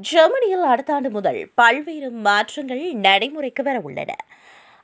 ஜெர்மனியில் அடுத்த ஆண்டு முதல் பல்வேறு மாற்றங்கள் நடைமுறைக்கு வர உள்ளன.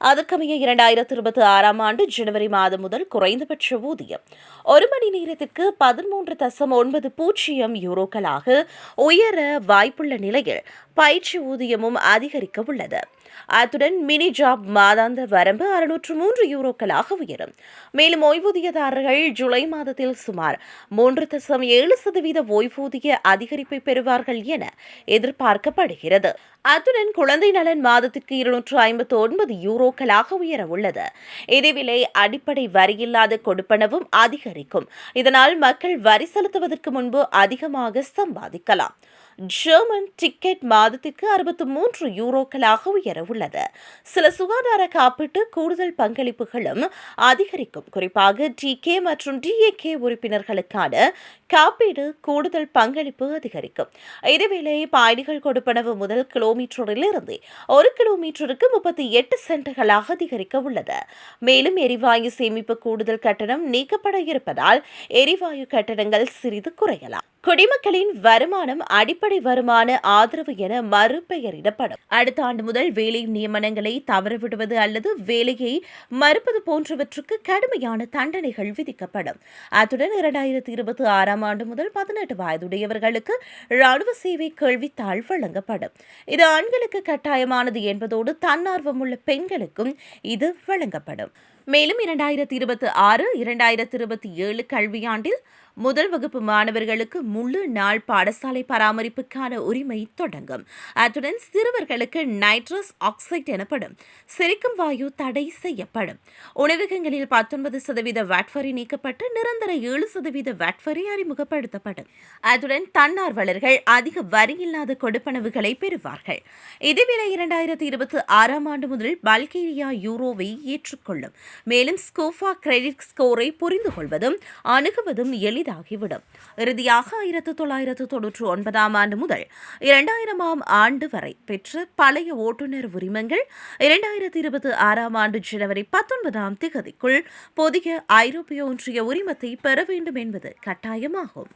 அதற்கமைய இரண்டாயிரத்தி இருபத்தி ஆறாம் ஆண்டு ஜனவரி மாதம் முதல் குறைந்தபட்ச ஊதியம் ஒரு மணி நேரத்திற்கு பதிமூன்று தசம் ஒன்பது பூஜ்ஜியம் யூரோக்களாக உயர வாய்ப்புள்ள நிலையில் பயிற்சி ஊதியமும் அதிகரிக்க உள்ளது. அத்துடன் மினி ஜாப் மாதாந்த வரம்பு அறுநூற்று மூன்று யூரோக்களாக உயரும். மேலும் ஓய்வூதியதாரர்கள் ஜூலை மாதத்தில் சுமார் மூன்று தசம் ஏழு சதவீத ஓய்வூதிய அதிகரிப்பை பெறுவார்கள் என எதிர்பார்க்கப்படுகிறது. அத்துடன் குழந்தை நலன் மாதத்திற்கு இருநூற்று ஐம்பத்தி ஒன்பது யூரோக்களாக உயர உள்ளது. இதேவேளை அடிப்படை வரியில்லாத கொடுப்பனவும் அதிகரிக்கும். இதனால் மக்கள் வரி செலுத்துவதற்கு முன்பு அதிகமாக சம்பாதிக்கலாம். ஜெர்மன் டிக்கெட் மாதத்திற்கு அறுபத்தி மூன்று யூரோக்களாக உயர உள்ளது. சில சுகாதார காப்பீட்டு கூடுதல் பங்களிப்புகளும் அதிகரிக்கும். குறிப்பாக டி கே மற்றும் டிஏகே உறுப்பினர்களுக்கான காப்பீடு கூடுதல் பங்களிப்பு அதிகரிக்கும். இதேவேளை பயணிகள் கொடுப்பனவு முதல் கிலோமீட்டரில் இருந்து ஒரு கிலோமீட்டருக்கு முப்பத்தி எட்டு சென்ட்டுகளாக அதிகரிக்க உள்ளது. மேலும் எரிவாயு சேமிப்பு கூடுதல் கட்டணம் நீக்கப்பட இருப்பதால் எரிவாயு கட்டணங்கள் சிறிது குறையலாம். குடிமக்களின் வருமானம் அடிப்படை வருமான ஆதரவு என மறுபெயரிடப்படும். அடுத்த ஆண்டு முதல் வேலை நியமனங்களை தவறவிடுவது அல்லது வேலையை மறுப்பது போன்றவற்றுக்கு கடுமையான தண்டனைகள் விதிக்கப்படும். அத்துடன் இரண்டாயிரத்தி இருபத்தி ஆறாம் ஆண்டு முதல் பதினெட்டு வயதுடையவர்களுக்கு ராணுவ சேவை கேள்வித்தாள் வழங்கப்படும். இது ஆண்களுக்கு கட்டாயமானது என்பதோடு தன்னார்வம் உள்ள பெண்களுக்கும் இது வழங்கப்படும். மேலும் இரண்டாயிரத்தி இருபத்தி ஆறு இரண்டாயிரத்தி இருபத்தி ஏழு கல்வியாண்டில் முதல் வகுப்பு மாணவர்களுக்கு முழு நாள் பாடசாலை பராமரிப்புக்கான உரிமை தொடங்கும். அத்துடன் சிறுவர்களுக்கு நைட்ரஸ் ஆக்சைட் எனப்படும் செரிக்கும் வாயு தடை செய்யப்படும். உணவகங்களில் பத்தொன்பது சதவீத வாட்வரி நீக்கப்பட்டு நிரந்தர ஏழு சதவீத வாட்வரி அறிமுகப்படுத்தப்படும். அத்துடன் தன்னார்வலர்கள் அதிக வரி இல்லாத கொடுப்பனவுகளை பெறுவார்கள். இதுவேளை இரண்டாயிரத்தி இருபத்தி ஆறாம் ஆண்டு முதல் பல்கேரியா யூரோவை ஏற்றுக்கொள்ளும். மேலும் ஸ்கோஃபா கிரெடிட் ஸ்கோரை புரிந்து கொள்வதும் அணுகுவதும் எளி எளிதாகிவிடும் இறுதியாக ஆயிரத்து தொள்ளாயிரத்து தொன்னூற்று ஒன்பதாம் ஆண்டு முதல் இரண்டாயிரமாம் ஆண்டு வரை பெற்ற பழைய ஓட்டுநர் உரிமங்கள் இரண்டாயிரத்தி இருபத்தி ஆறாம் ஆண்டு ஜனவரி பத்தொன்பதாம் திகதிக்குள் புதிய ஐரோப்பிய ஒன்றிய உரிமத்தை பெற வேண்டும் என்பது கட்டாயமாகும்.